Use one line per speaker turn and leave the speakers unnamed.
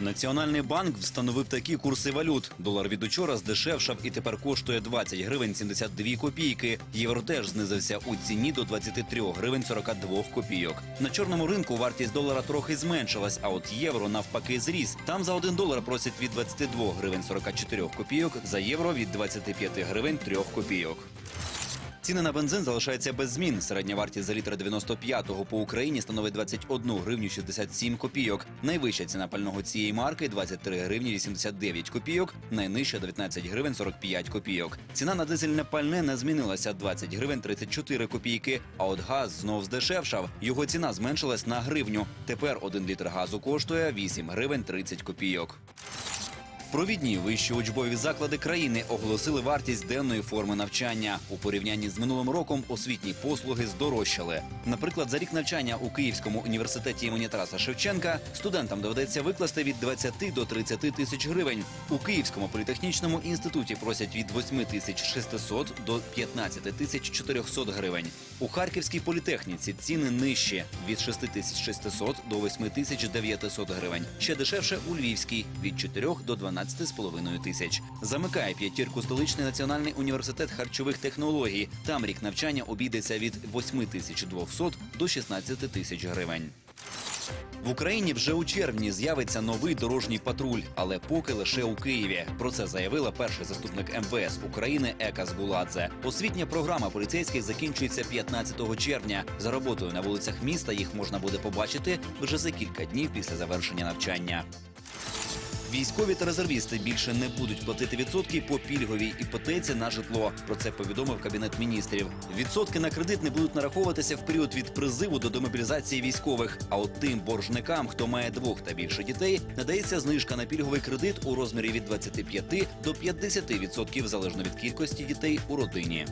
Національний банк встановив такі курси валют. Долар від учора здешевшав і тепер коштує 20 гривень 72 копійки. Євро теж знизився у ціні до 23 гривень 42 копійок. На чорному ринку вартість долара трохи зменшилась, а от євро навпаки зріс. Там за 1 долар просять від 22 гривень 44 копійок, за євро від 25 гривень 3 копійок. Ціни на бензин залишаються без змін. Середня вартість за літр 95-го по Україні становить 21 гривню 67 копійок. Найвища ціна пального цієї марки 23 гривні 89 копійок, найнижча 19 гривень 45 копійок. Ціна на дизельне пальне не змінилася 20 гривень 34 копійки. А от газ знов здешевшав. Його ціна зменшилась на гривню. Тепер один літр газу коштує 8 гривень 30 копійок. Провідні вищі учбові заклади країни оголосили вартість денної форми навчання. У порівнянні з минулим роком освітні послуги здорожчали. Наприклад, за рік навчання у Київському університеті імені Тараса Шевченка студентам доведеться викласти від 20 до 30 тисяч гривень. У Київському політехнічному інституті просять від 8 тисяч 600 до 15 тисяч 400 гривень. У Харківській політехніці ціни нижчі від 6 тисяч 600 до 8 тисяч 900 гривень. Ще дешевше у Львівській від 4 до 12,5 тисяч. Замикає п'ятірку столичний національний університет харчових технологій. Там рік навчання обійдеться від 8 тисяч 200 до 16 тисяч гривень. В Україні вже у червні з'явиться новий дорожній патруль, але поки лише у Києві. Про це заявила перший заступник МВС України Ека Згуладзе. Освітня програма поліцейських закінчується 15 червня. За роботою на вулицях міста їх можна буде побачити вже за кілька днів після завершення навчання. Військові та резервісти більше не будуть платити відсотки по пільговій іпотеці на житло. Про це повідомив кабінет міністрів. Відсотки на кредит не будуть нараховуватися в період від призиву до демобілізації військових. А от тим боржникам, хто має двох та більше дітей, надається знижка на пільговий кредит у розмірі від 25 до 50% залежно від кількості дітей у родині.